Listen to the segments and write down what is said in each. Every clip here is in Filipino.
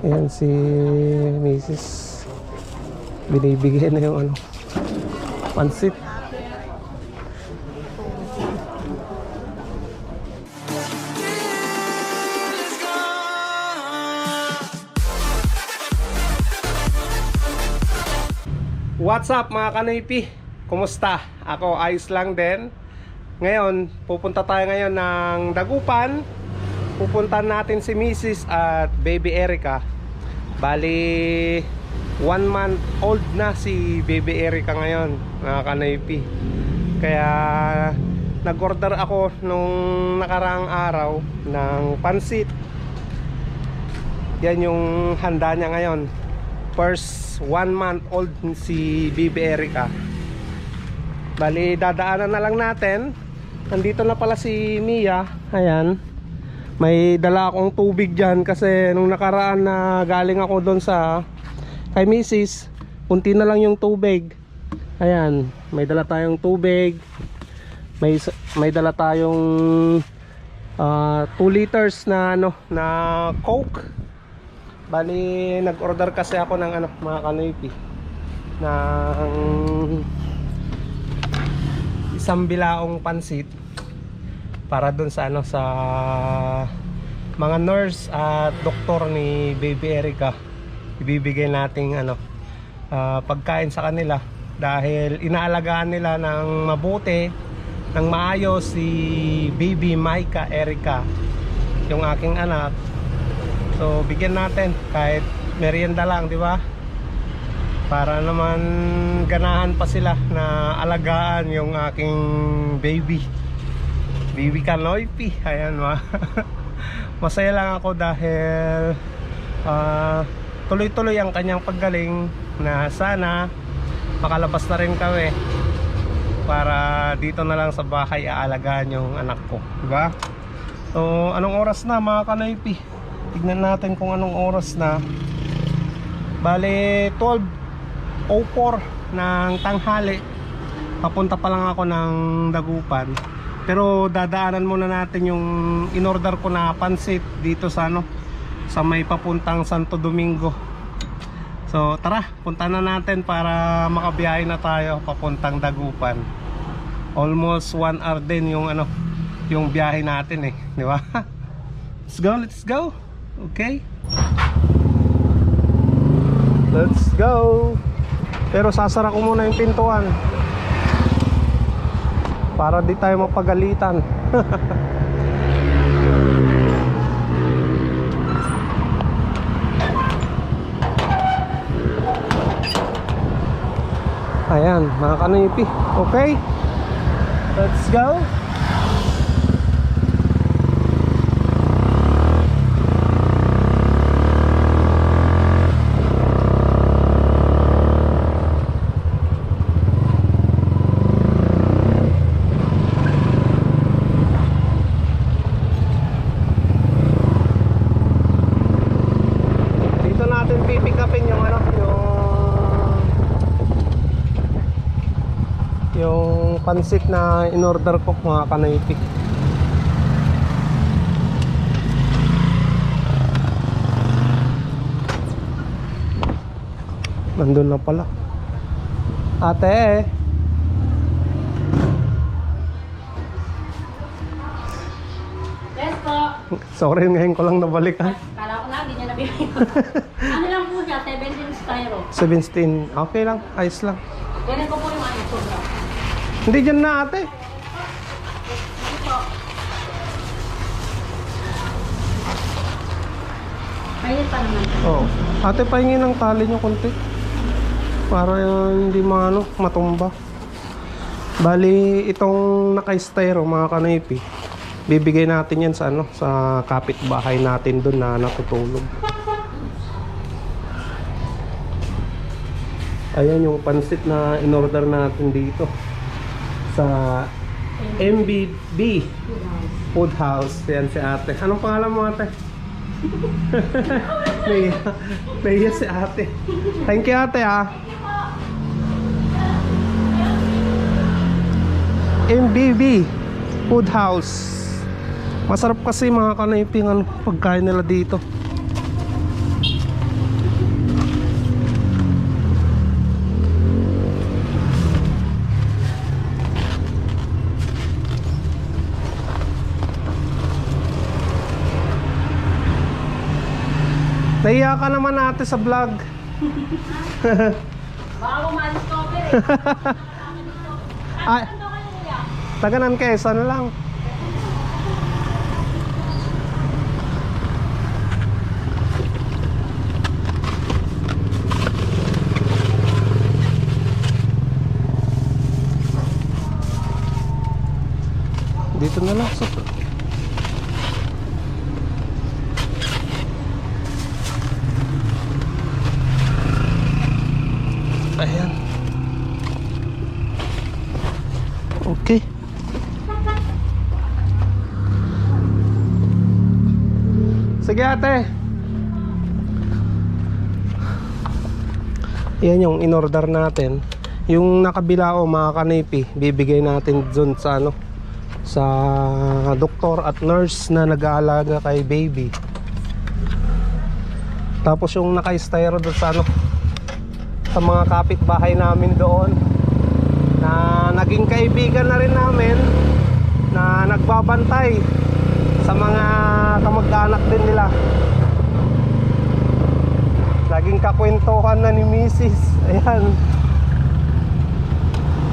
Ayan si Mrs. Binibigyan na yung ano, pansit. What's up mga kanipi? Kumusta? Ako ayos lang din. Ngayon, pupunta tayo ngayon ng Dagupan. Pupunta natin si Mrs. at Baby Erica. Bali, one month old na si Baby Erica ngayon, mga kanipi. Kaya, nag-order ako nung nakaraang araw ng pansit. Yan yung handa niya ngayon. First one month old si Baby Erica. Bali, dadaanan na lang natin. Nandito na pala si Mia. Ayan. May dala akong tubig dyan kasi nung nakaraan na galing ako doon sa kay Mrs. Punti na lang yung tubig. Ayan. May dala tayong tubig. May, may dala tayong 2 liters na ano na Coke. Bali, nag-order kasi ako ng ano, mga kanoypi. Ng isang bilaong pansit para dun sa ano sa mga nurse at doktor ni Baby Erica. Ibibigay nating ano ah, pagkain sa kanila dahil inaalagaan nila ng mabuti ng maayos si Baby Maika Erica yung aking anak So bigyan natin kahit merienda lang, di ba? Para naman ganahan pa sila na alagaan yung aking baby. Baby Kanoypi. Ayan ma. Masaya lang ako dahil ah, tuloy-tuloy ang kanyang paggaling na sana makalabas na rin kami para dito na lang sa bahay aalagaan yung anak ko, di ba? So, anong oras na mga kanoypi? Tignan natin kung anong oras na. Bale, 12.04 ng tanghali. Papunta pa lang ako ng Dagupan. Pero dadaanan muna natin yung in-order ko na pansit dito sa ano, sa may papuntang Santo Domingo. So, tara, punta na natin para makabiyahe na tayo papuntang Dagupan. Almost 1 hour din yung ano, yung biyahe natin eh, di ba? Let's go, let's go. Okay? Let's go. Pero sasara ko muna yung pintuan. Para di tayo mapagalitan. Ayan, mga kanipi. Okay? Let's go. Dito natin pipick upin yung ano, yung yung pansit na in-order ko mga kanaypi. Nandun na pala. Ate! Yes po. Sorry, ngayon ko lang nabalik ha. Kala ko lang, hindi niya nabibigay. ano lang po siya, 17 styro. 17. Okay lang, ayos lang. Ganun ko po. Hindi dyan na ate. Mainit pa naman. Oh. Ate, pahingi ng tali nyo konti. Para yun hindi maano, matumba. Bali, itong naka-styro mga kanipi. Bibigay natin yan sa ano, sa kapitbahay natin doon na natutulog. Ayan yung pansit na in-order natin dito sa MBB Food House. Yan si ate. Anong pangalan mo ate? Naiya. Naiya si ate. Thank you ate ah. MBB Food House. Masarap kasi mga kanayping pagkain nila dito. Nahiya ka naman ate sa vlog. Baka umalis ko eh. Ay, Ano kayo taganan Quezon lang. Dito na lang sa Sige ate. Yan yung in-order natin. Yung nakabila o mga kanipi, bibigay natin dun sa ano sa doktor at nurse na nag-aalaga kay baby. Tapos yung naka-styro doon sa ano sa mga kapitbahay namin doon na naging kaibigan na rin namin na nagbabantay sa mga kamag-anak din nila. Naging kakwentuhan na ni Mrs. Ayan.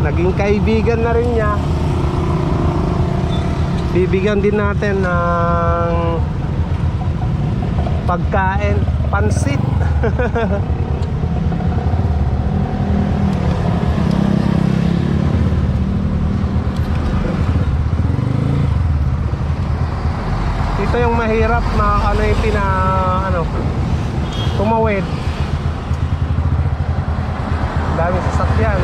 Naging kaibigan na rin niya. Bibigyan din natin ng pagkain, pansit. Ito yung mahirap mga kanoypi na ano, tumawid. Dami sasakyan.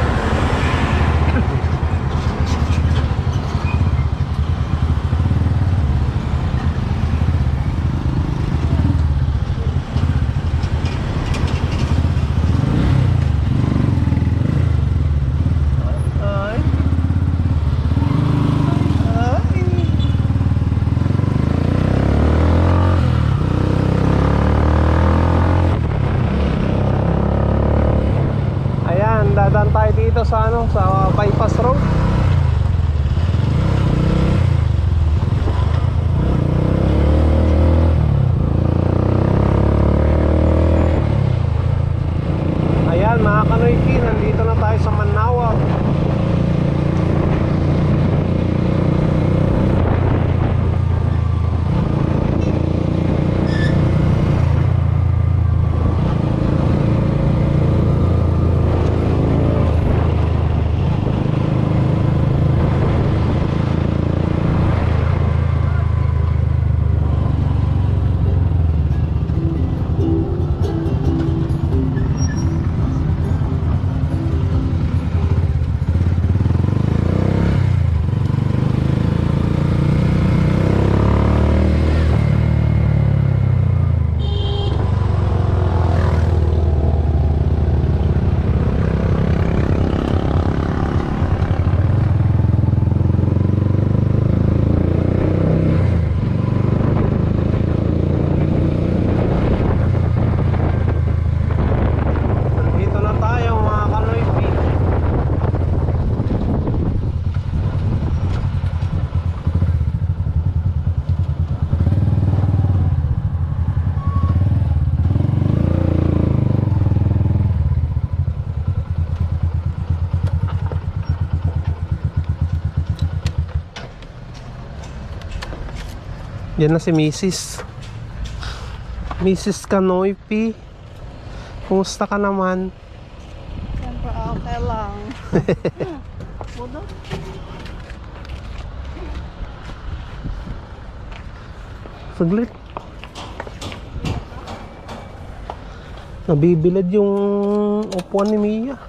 Yan na si Mrs. Mrs. Kanoypi. Kumusta ka naman? Siyempre, okay lang. Budo? Saglit. Nabibilad yung upuan ni Mia.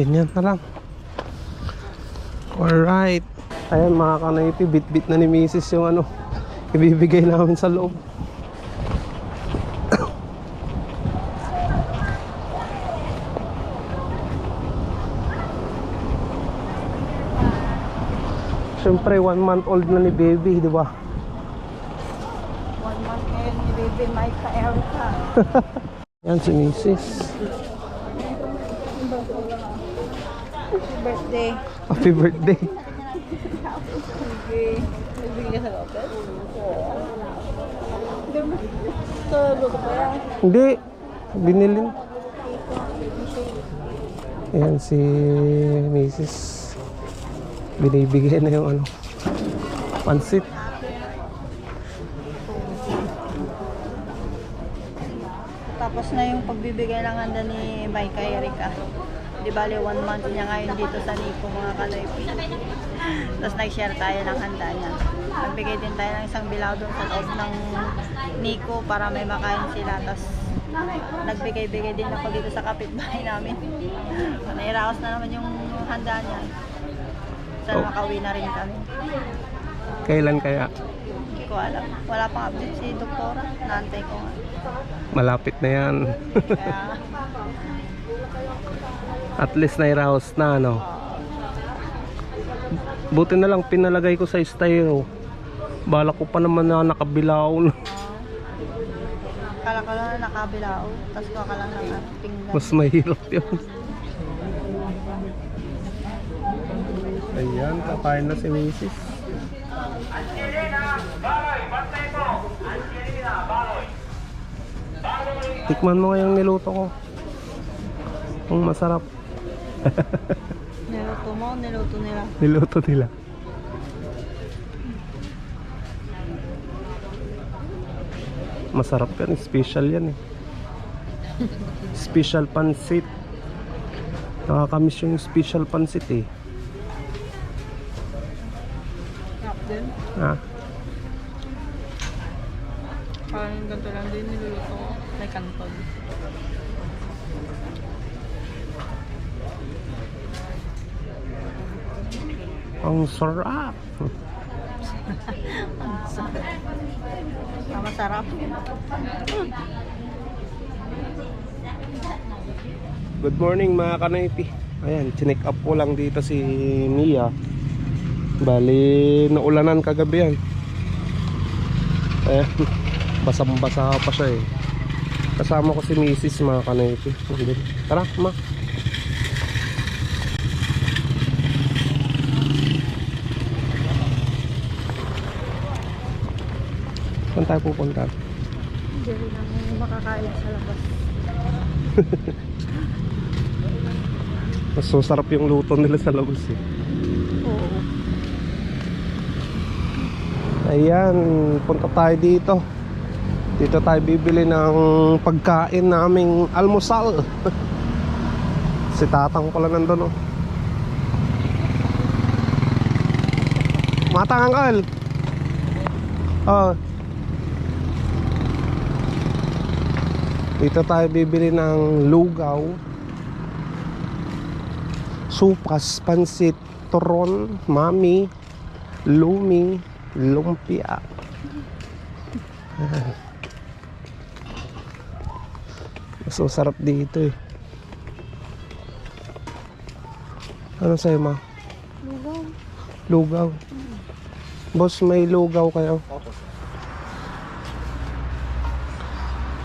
Ganyan na lang. Alright. Ayan mga kanayti, bit-bit na ni Mrs. yung ano, ibibigay namin sa loob. Siyempre, one month old na ni baby, di ba? One month ngayon, hindi Baby Mike Erica. Yan si Mrs. Happy birthday. Happy birthday. Okay. Nagbigay ka sa? Oo. Ito, luto pa. Hindi. Binilin. Ayan si Mrs. Binibigay na yung ano. Pansit. Tapos na yung pagbibigay ng handa ni Mike kay Erica. Di bali, one month niya ngayon dito sa Nico, mga kalaypi. Tapos nag-share tayo ng handa niya. Nagbigay din tayo ng isang bilaw doon sa loob ng Nico para may makain sila. Tapos nagbigay-bigay din ako dito sa kapitbahay namin. Nairaos na naman yung handa niya. Sana Oh. makauwi na rin kami. Kailan kaya? Hindi ko alam. Wala pang update si Doktora. Naantay ko nga. Malapit na yan. At least nairaos na ano. Buti na lang pinalagay ko sa styro. Bala ko pa naman na nakabilaw na. kala ko na nakabilao. Tapos ko ka lang ng pinggan. Mas mahirap yun. Ayan, kakain na si Mrs. Tikman mo nga yung niluto ko. Ang masarap. Niluto mo, niluto nila. Niluto nila. Masarap yan. Special yan eh. Special pansit. Nakakamiss yung special pansit eh. Din. Ah, Parang ganito lang din niluluto ko. May kantod. ang sarap. Ah, masarap. Good morning mga kanaypi. Ayan, chinek up ko lang dito si Mia. Bali, naulanan kagabi yan. Ayan, basang-basa pa siya eh. Kasama ko si Mrs. mga kanaypi. Andun. Tara, ma. Saan tayo pupunta? Hindi lang makakain sa labas. Mas masarap yung luto nila sa labas eh. Oo. Ayan, punta tayo dito. Dito tayo bibili ng pagkain naming almusal. si tatang pala nandun oh. Matang angkol. Oh. Dito tayo bibili ng lugaw. Supas, pansit, turon, mami, lumi, lumpia. Ayan. Mas masarap dito eh. Ano sa'yo ma? Lugaw. Lugaw. Boss, may lugaw kayo?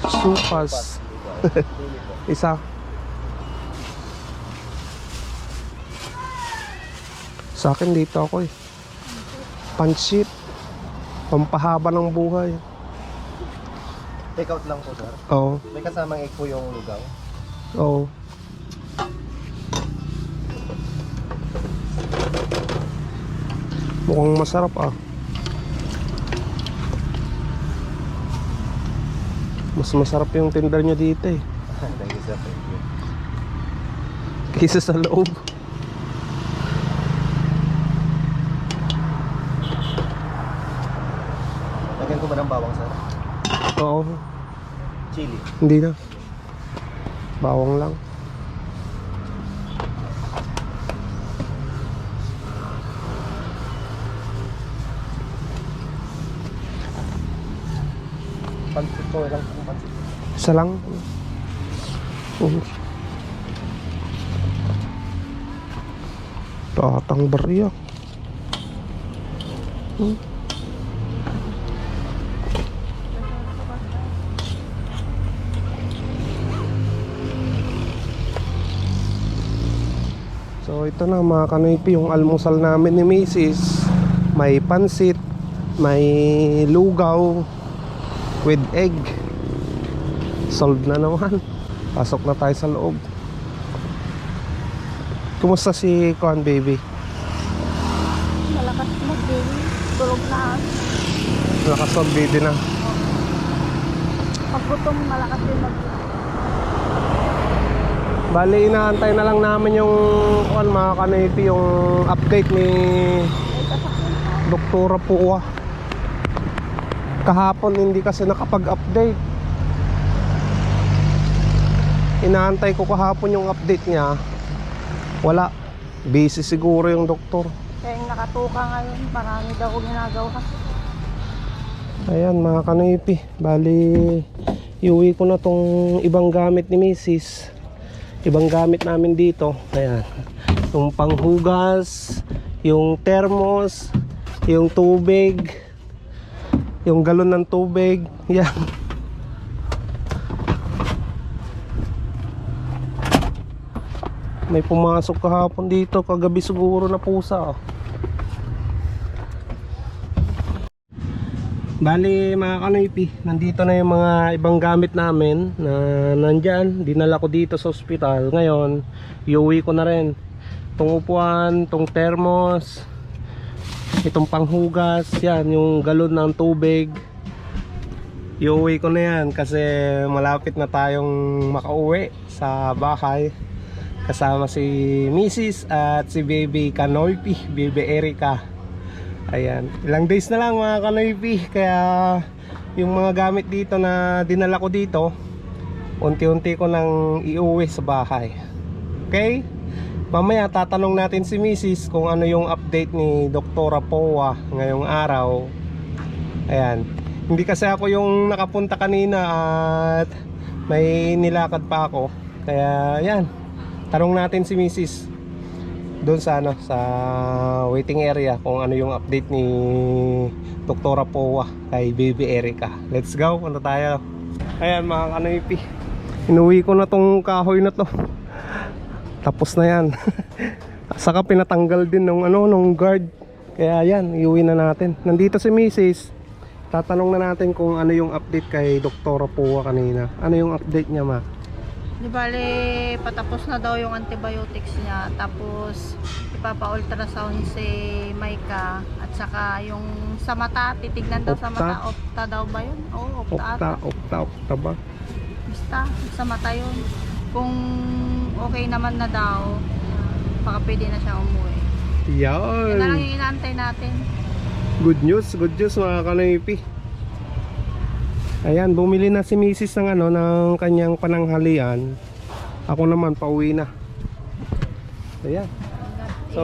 Supas. Isa. Sa akin dito ako eh. Pansit. Pampahaba ng buhay. Take out lang po, sir. Oo. May kasamang egg po yung lugaw. Oo. Mukhang masarap ah. Mas masarap yung tender nyo dito eh. Thank you, sir. Thank you. Kaysa sa loob. Lagyan ko ba ng bawang, sir? Oo. Chili. Hindi na. Bawang lang. Pansit po, ilang pansit. Isa lang. Oo. Tatang barya. Hmm. Ito na mga kanoypi yung almusal namin ni Mrs. May pansit, may lugaw with egg. Solved na naman. Pasok na tayo sa loob. Kumusta si Kuan baby? Malakas mag-baby. Tulog na. Nakasolve baby na. Pag gutom, malakas din mag Bali inaantay na lang namin yung kuan mga kanoypi yung update ni Doktora Puwa. Kahapon hindi kasi nakapag-update. Inaantay ko kahapon yung update niya. Wala. Busy siguro yung doktor. Kaya yung nakatuka ngayon, marami daw ginagawa. Ayan mga kanoypi. Bali, iuwi ko na tong ibang gamit ni Mrs. Ibang gamit namin dito. Ayan. Yung panghugas, yung thermos, yung tubig, yung galon ng tubig. Yan. May pumasok kahapon dito, kagabi siguro na pusa. Oh. Bali mga kanoypi, nandito na yung mga ibang gamit namin na nandyan. Dinala ko dito sa ospital. Ngayon, iuwi ko na rin. Itong upuan, itong thermos, itong panghugas, yan, yung galon ng tubig. Iuwi ko na yan kasi malapit na tayong makauwi sa bahay. Kasama si Mrs. at si Baby Kanoypi, Baby Erika. Ayan, ilang days na lang mga kanoypi Kaya yung mga gamit dito na dinala ko dito Unti-unti ko nang iuwi sa bahay. Okay? Mamaya tatanong natin si Mrs. kung ano yung update ni Doktora Powa ngayong araw. Ayan. Hindi kasi ako yung nakapunta kanina at may nilakad pa ako. Kaya yan Tanong natin si Mrs doon sa ano sa waiting area kung ano yung update ni Doktora Powa kay Baby Erica. Let's go, punta tayo. Ayan mga kanoypi. Inuwi ko na tong kahoy na to. Tapos na yan. Saka pinatanggal din ng ano nung guard. Kaya yan, iuwi na natin. Nandito si Mrs. Tatanong na natin kung ano yung update kay Doktora Powa kanina. Ano yung update niya ma? Di bale, patapos na daw yung antibiotics niya. Tapos, ipapa-ultrasound si Maika. At saka yung sa mata, titignan daw sa Opta? mata. Opta daw ba yun? Oo, opta. Okta, ata. okta, okta ba? Basta, sa mata yun. Kung okay naman na daw, baka pwede na siya umuwi. Yun na lang Yan! yung inaantay natin. Good news, good news mga kanoypi. Ayan, bumili na si Mrs. ng ano ng kanyang pananghalian. Ako naman pauwi na. Ayan. So,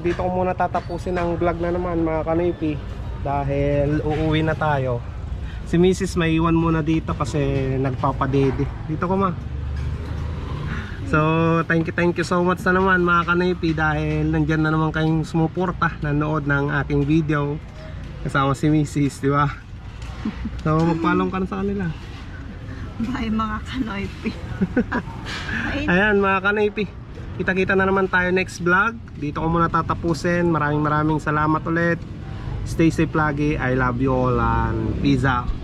dito ko muna tatapusin ang vlog na naman mga kanoypi dahil uuwi na tayo. Si Mrs. may iwan muna dito kasi nagpapadede. Dito ko ma. So, thank you, thank you so much na naman mga kanipi dahil nandyan na naman kayong sumuporta nanood ng aking video kasama si Mrs. di ba? So, magpalong ka na sa kanila. Bye mga kanoypi. Ay, Ayan mga kanipi, kita-kita na naman tayo next vlog. Dito ko muna tatapusin. Maraming maraming salamat ulit. Stay safe lagi. I love you all and peace out.